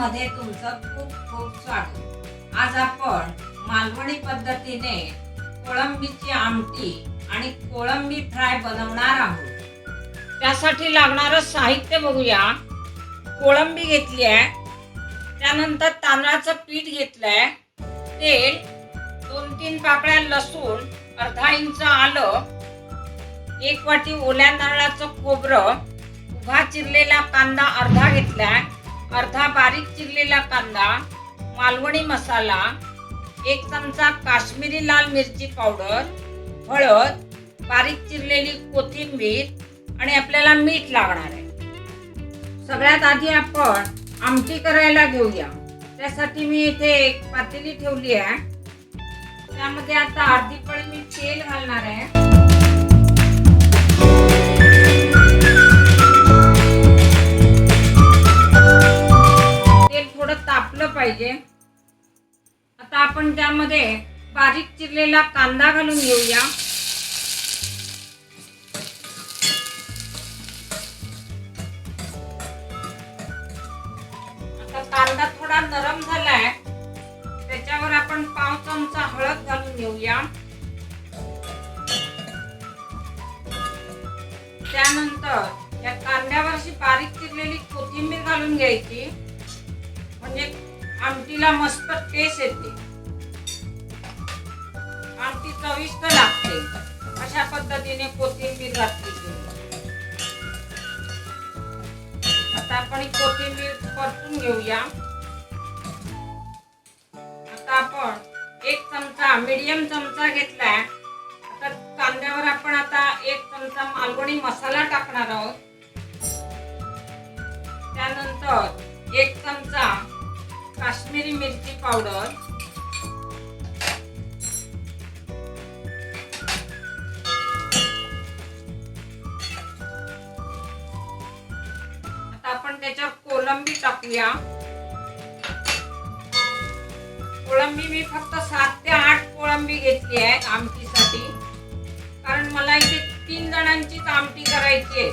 मध्ये तुमचं खूप खूप स्वागत. आज आपण मालवणी पद्धतीने कोळंबीची आमटी आणि कोळंबी फ्राय बनवणार आहोत. त्यासाठी लागणारं साहित्य बघूया. कोळंबी घेतली आहे त्यानंतर तांदळाचं पीठ घेतलंय. तेल दोन तीन पाकळ्या लसूण अर्धा इंच आलं. एक वाटी ओल्या नारळाचं खोबरं उभा चिरलेला कांदा अर्धा घेतलाय. अर्धा बारीक चिरलेला कांदा मालवणी मसाला एक चमचा काश्मीरी लाल मिरची पावडर हळद बारीक चिरलेली कोथिंबीर आणि आपल्याला मीठ लागणार आहे. सगळ्यात आधी आपण आमटी करायला घेऊया. त्यासाठी मी इथे एक पातेली ठेवली आहे. त्यामध्ये आता अर्धी पळी मी तेल घालणार आहे. थोडं पाहिजे. आता आपण त्यामध्ये बारीक चिरलेला कांदा घालून घेऊया. आता कांदा थोडा नरम झालाय. त्याच्यावर आपण पाव चमचा हळद घालून घेऊया. त्यानंतर या कांद्यावरची बारीक चिरलेली कोथिंबीर घालून घ्यायची. आमटीला मस्त टेस्ट येते. आमटी चविष्ट लागते. अशा पद्धतीने कोथिंबीर घातली आता आपण कोथिंबीर परतून घेऊया. आता आपण एक चमचा मीडियम चमचा घेतलाय. आता कांद्यावर आपण आता एक चमचा मालवणी मसाला टाकणार आहोत. त्यानंतर एक चमचा काश्मीरी मिरची पावडर. आता आपण त्याच्यावर कोलंबी टाकूया. कोळंबी मी फक्त सात ते आठ कोळंबी घेतली आहे आमटीसाठी. कारण मला इथे तीन जणांचीच आमटी करायची आहे.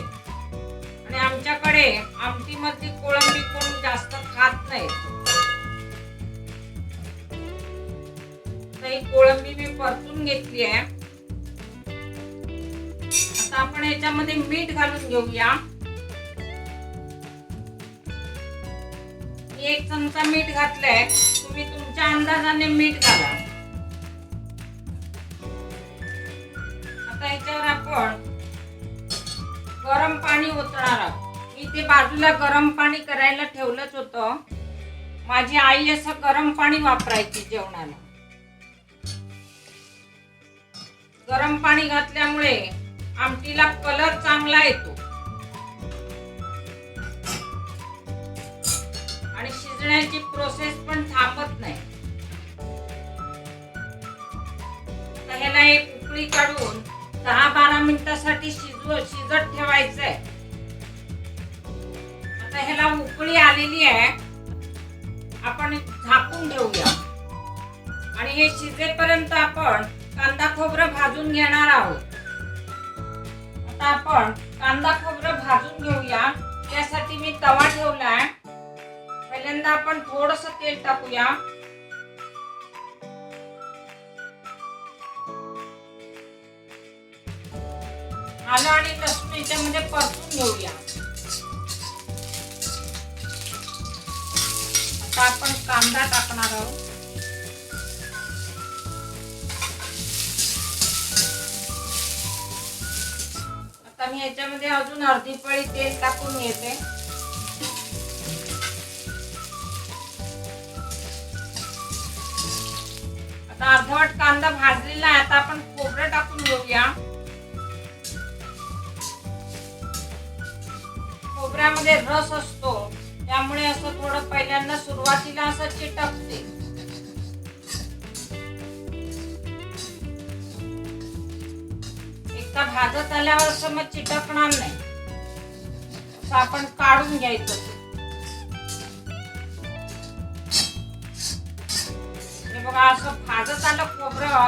आणि आमच्याकडे आमटीमधली कोळंबी कोण जास्त खात नाही कोळंबी मी परतून घेतली आहे. आता आपण याच्यामध्ये मीठ घालून घेऊया. एक चमचा मीठ घातलंय. तुम्ही तुमच्या अंदाजाने मीठ घाला. आता याच्यावर आपण गरम पाणी ओतणार आहोत. मी ते बाजूला गरम पाणी करायला ठेवलंच होतं. माझी आई असं गरम पाणी वापरायची जेवणाला. गरम पाणी घातल्यामुळे आमटीला कलर चांगला येतो. आणि शिजण्याची प्रोसेस पण थांबत नाही. तर ह्याला एक उकळी काढून दहा बारा मिनिटासाठी शिजव शिजत ठेवायचं आहे आता ह्याला उकळी आलेली आहे. आपण झाकून ठेवूया. आणि हे शिजेपर्यंत आपण कांदा खोबरं भाजून घेणार आहोत. आता आपण कांदा खोबरं भाजून घेऊया. त्यासाठी मी तवा ठेवलाय. पहिल्यांदा आपण थोडस तेल टाकूया. आलं आणि लसूण याच्यामध्ये परतून घेऊया. आता आपण कांदा टाकणार आहोत. आणि याच्यामध्ये अजून अर्धी पळी तेल टाकून घेते आता अर्धवट कांदा भाजलेला आहे आता आपण खोबरं टाकून घेऊया. खोबऱ्यामध्ये रस असतो त्यामुळे असं थोडं पहिल्यांदा सुरुवातीला असं चिटकते. का भाजत आल्यावर असं मग चिटकणार नाही. आपण काढून घ्यायचं. हे बघा असं भाजत आलं खोबरं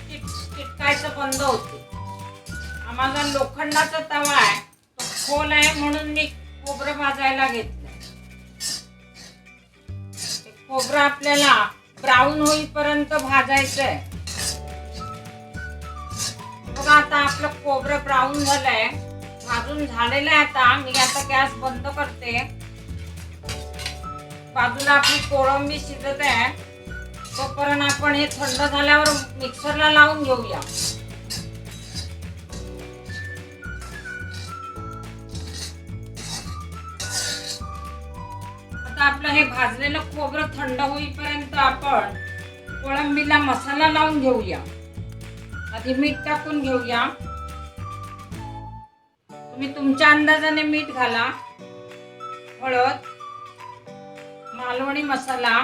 की चिटकायचं बंद होते. माझा लोखंडाचा तवा आहे. तो खोल आहे म्हणून मी खोबरं भाजायला घेतलं खोबरं आपल्याला ब्राऊन होईपर्यंत भाजायचं आहे ब्राऊन झालंय. भाजून झालेलं आहे आता मी आता गॅस बंद करते. बाजूला आपली कोळंबी शिजत आहे. तोपर्यंत आपण हे थंड झाल्यावर मिक्सरला लावून घेऊया. आता आपलं हे भाजलेलं खोबरं थंड होईपर्यंत आपण कोळंबीला मसाला लावून घेऊया. आधी मीठ टाकून घेऊया. तुम्ही तुमच्या अंदाजाने मीठ घाला हळद मालवणी मसाला.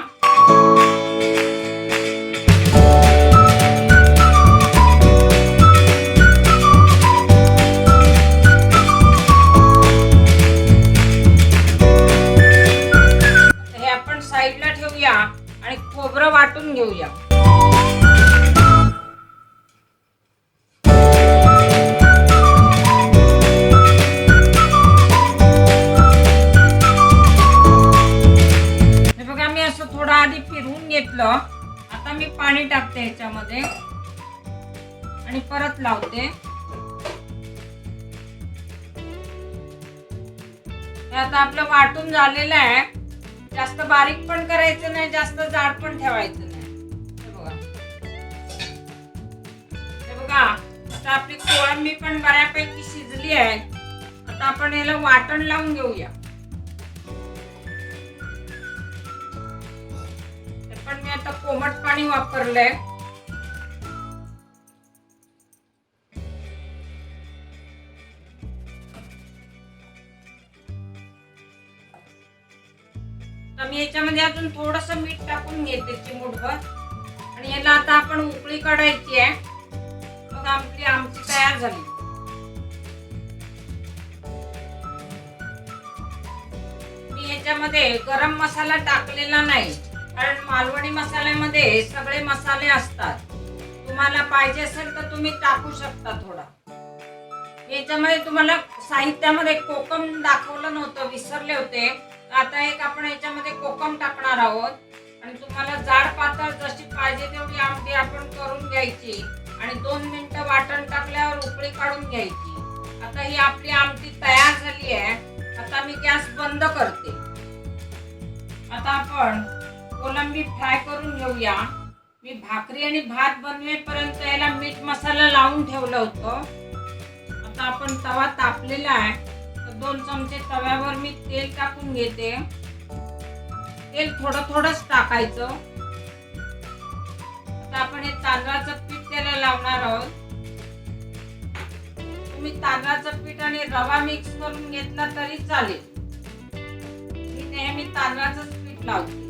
हे आपण साईडला ठेवूया आणि खोबरं वाटून घेऊया. आणि लावते. हे आता आपलं वाटून झालेलं आहे. जास्त बारीक पण करायचं नाही जास्त जाड पण ठेवायचं नाही. हे बघा. आता आपली कोळंबी पण बऱ्यापैकी शिजली आहे. आता आपण याला वाटण लावून घेऊया. पण मी आता कोमट पाणी वापरलंय. अजून थोडस मीठ टाकून घेते चिमूटभर आणि याला आता आपण उकळी काढायची आहे. मग आपली आमची तयार झाली. मी याच्यामध्ये गरम मसाला टाकलेला नाही. कारण मालवणी मसाल्यामध्ये सगळे मसाले असतात. तुम्हाला पाहिजे असेल तर तुम्ही टाकू शकता थोडा. याच्यामध्ये तुम्हाला साहित्यामध्ये कोकम दाखवलं नव्हतं विसरले होते. आता एक आपण याच्यामध्ये कोकम टाकणार आहोत. आणि तुम्हाला जाड पातळ जशी पाहिजे तेवढी आमटी आपण करून घ्यायची. आणि दोन मिनिटं वाटण टाकल्यावर उकळी काढून घ्यायची. आता ही आपली आमटी तयार झाली आहे. आता मी गॅस बंद करते. आता आपण कोलंबी फ्राय करून घेऊया. मी भाकरी आणि भात बनवेपर्यंत याला मीठ मसाला लावून ठेवलं होतं. आता आपण तवा तापलेला आहे. दोन चमचे तव्यावर मी तेल टाकून घेते. तेल थोडं थोडंच टाकायचं. आता आपण हे तांदळाचं पीठ त्याला लावणार आहोत. तुम्ही तांदळाचं पीठ आणि रवा मिक्स करून घेतला तरी चालेल. मी नेहमी तांदळाचंच पीठ लावते.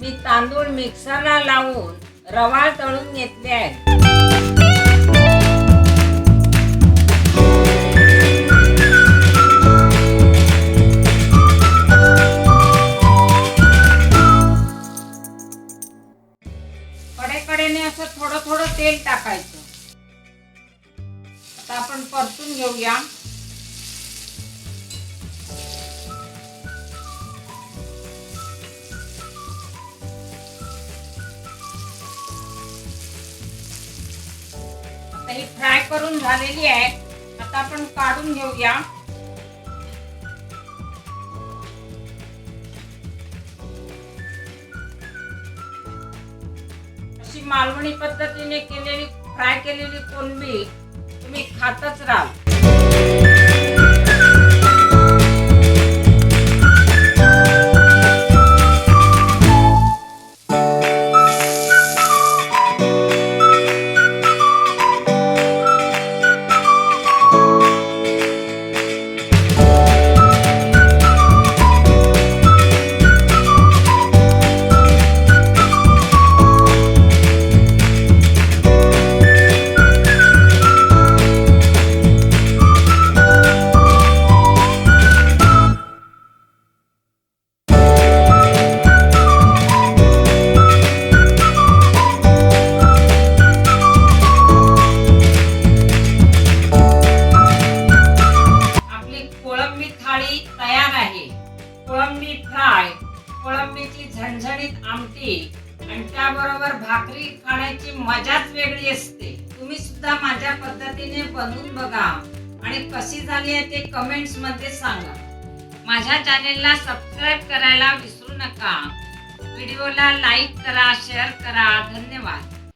मी तांदूळ मिक्सरला लावून रवा तळून घेतले आहे. घेऊया. आता ही फ्राय करून झालेली आहे. आता आपण काढून घेऊया. अशी मालवणी पद्धतीने केलेली फ्राय केलेली कोलंबी तुम्ही खातच राहाल. कोळंबीची झणझणीत आमटी आणि त्याबरोबर भाकरी खाण्याची मजाच वेगळी असते. तुम्ही सुद्धा माझ्या पद्धतीने बनवून बघा आणि कशी झाली आहे ते कमेंट्समध्ये सांगा. माझ्या चॅनेलला सबस्क्राईब करायला विसरू नका. व्हिडिओला लाईक करा शेअर करा. धन्यवाद.